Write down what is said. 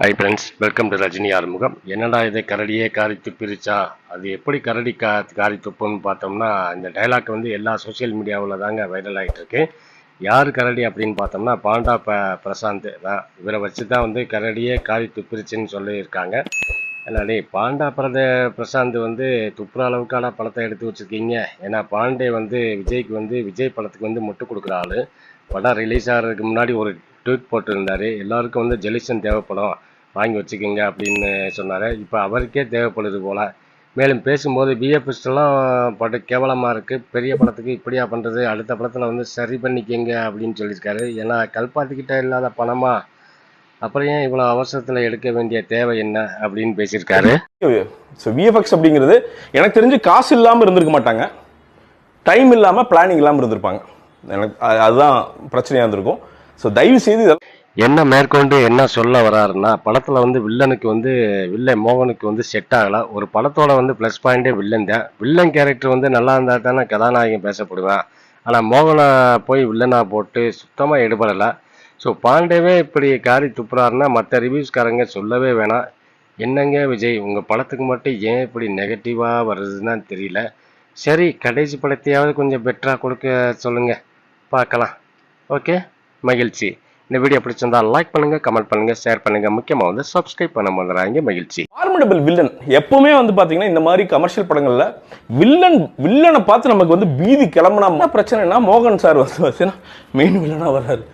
Hi friends welcome to Rajini Arumugam என்னடா இதை கரடியே காரி பிரிச்சா? அது எப்படி கரடி கா காரி துப்புன்னு பார்த்தோம்னா இந்த டைலாக் வந்து எல்லா சோஷியல் மீடியாவில் தாங்க வைரல் ஆகிட்டுருக்கு யார் கரடி அப்படின்னு பார்த்தோம்னா பாண்டா ப பிரசாந்த் தான் இவரை வச்சு தான் வந்து கரடியே காரி துப்பிருச்சுன்னு சொல்லியிருக்காங்க. அதனாலே பாண்டா பிரத பிரசாந்த் வந்து துப்புற அளவுக்கான படத்தை எடுத்து வச்சிருக்கீங்க? ஏன்னா பாண்டே வந்து விஜய்க்கு வந்து விஜய் படத்துக்கு வந்து முட்டு கொடுக்குற ஆள். படம் ரிலீஸ் ஆகிறதுக்கு முன்னாடி ஒரு ட்வீட் போட்டிருந்தாரு. எல்லாருக்கும் வந்து ஜெலிசன் தேவைப்படும். வாங்கி வச்சுக்கோங்க அப்படின்னு சொன்னார். இப்போ அவருக்கே தேவைப்படுது போல். மேலும் பேசும்போது பிஎஃப்எஸ்டெல்லாம் பட கேவலமாக இருக்குது பெரிய படத்துக்கு இப்படியா பண்ணுறது அடுத்த படத்தில் வந்து சரி பண்ணிக்கங்க அப்படின்னு சொல்லியிருக்காரு. ஏன்னா கல்பாத்திக்கிட்ட இல்லாத பணமா? அப்புறம் ஏன் இவ்வளோ அவசரத்தில் எடுக்க வேண்டிய தேவை என்ன? அப்படின்னு பேசியிருக்காரு. ஸோ விஎஃப்எக்ஸ் அப்படிங்கிறது எனக்கு தெரிஞ்சு காசு இல்லாமல் இருந்திருக்க மாட்டாங்க. டைம் இல்லாமல் பிளானிங் இல்லாமல் இருந்திருப்பாங்க. எனக்கு அது- அதுதான் பிரச்சனையாக இருந்திருக்கும். ஸோ தயவு செய்து என்ன மேற்கொண்டு என்ன சொல்ல வராருன்னா படத்தில் வந்து வில்லனுக்கு வந்து வில்லன் மோகனுக்கு வந்து செட் ஆகல. ஒரு படத்தோட வந்து ப்ளஸ் பாயிண்டே வில்லன் தான். வில்லன் கேரக்டர் வந்து நல்லா இருந்தால் தானே கதாநாயகன் பேசப்படுவேன். ஆனால் மோகனை போய் வில்லனா போட்டு சுத்தமாக எடுபடலை. ஸோ பாண்டேவே இப்படி காரி துப்புறாருன்னா மற்ற ரிவ்யூஸ்காரங்க சொல்லவே வேணாம். என்னங்க விஜய் உங்கள் படத்துக்கு மட்டும் ஏன் இப்படி நெகட்டிவாக வருதுன்னு தெரியல. சரி கடைசி படத்தையாவது கொஞ்சம் பெட்டராக கொடுக்க சொல்லுங்கள் பார்க்கலாம். ஓகே மகிழ்ச்சி. இந்த வீடியோ பிடிச்சிருந்தா லைக் பண்ணுங்க கமெண்ட் பண்ணுங்க ஷேர் பண்ணுங்க. முக்கியமாக வந்து சப்ஸ்கிரைப் பண்ண வந்துடுறாங்க மகிழ்ச்சி. ஃபார்மடபிள் வில்லன் எப்பவுமே வந்து பாத்தீங்கன்னா இந்த மாதிரி கமர்ஷியல் படங்கள்ல வில்லன் வில்லனை பார்த்து நமக்கு வந்து பீதி கிளம்புனா பிரச்சனைனா மோகன் சார் வந்து பார்த்தீங்கன்னா மெயின் வில்லனா வர்றாரு.